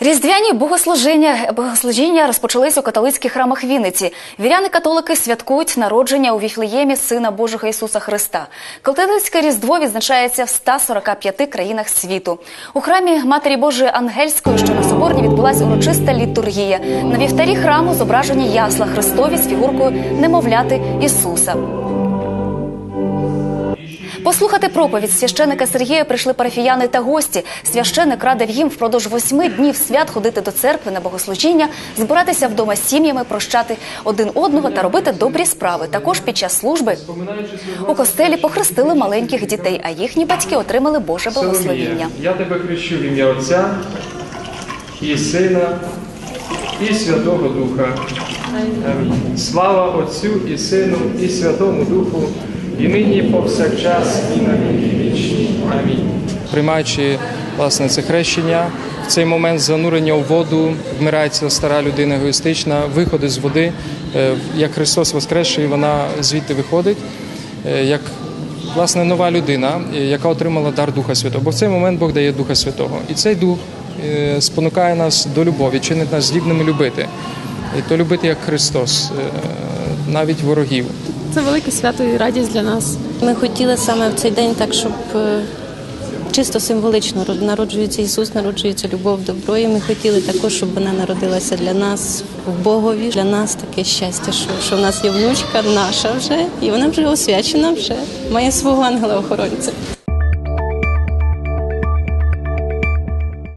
Різдвяні богослужіння, богослужіння розпочались у католицьких храмах Вінниці. Віряни-католики святкують народження у Віфлеємі Сина Божого Ісуса Христа. Католицьке Різдво відзначається в 145 країнах світу. У храмі Матері Божої Ангельської, що на Соборні, відбулася урочиста літургія. На вівтарі храму зображені ясла Христові з фігуркою немовляти Ісуса. Послухати проповідь священика Сергія прийшли парафіяни та гості. Священик радив їм впродовж восьми днів свят ходити до церкви на богослужіння, збиратися вдома з сім'ями, прощати один одного та робити добрі справи. Також під час служби у костелі похрестили маленьких дітей, а їхні батьки отримали Боже благословіння. Я тебе хрещу в ім'я Отця і Сина, і Святого Духа. Амінь. Слава Отцю і Сину, і Святому Духу, і нині, повсякчас, і на віки вічні. Амінь. Приймаючи власне це хрещення, в цей момент занурення у воду, вмирається стара людина егоїстична, виходить з води, е, як Христос воскресший, вона звідти виходить, е, як власне нова людина, е, яка отримала дар Духа Святого. Бо в цей момент Бог дає Духа Святого. І цей дух спонукає нас до любові, чинить нас здібними любити. І то любити як Христос, навіть ворогів. Це велике свято і радість для нас. Ми хотіли саме в цей день так, щоб е, чисто символично род- народжується Ісус, народжується любов, добро. І ми хотіли також, щоб вона народилася для нас в Богові. Для нас таке щастя, що, що в нас є внучка наша вже, і вона вже освячена, вже має свого ангела-охоронця.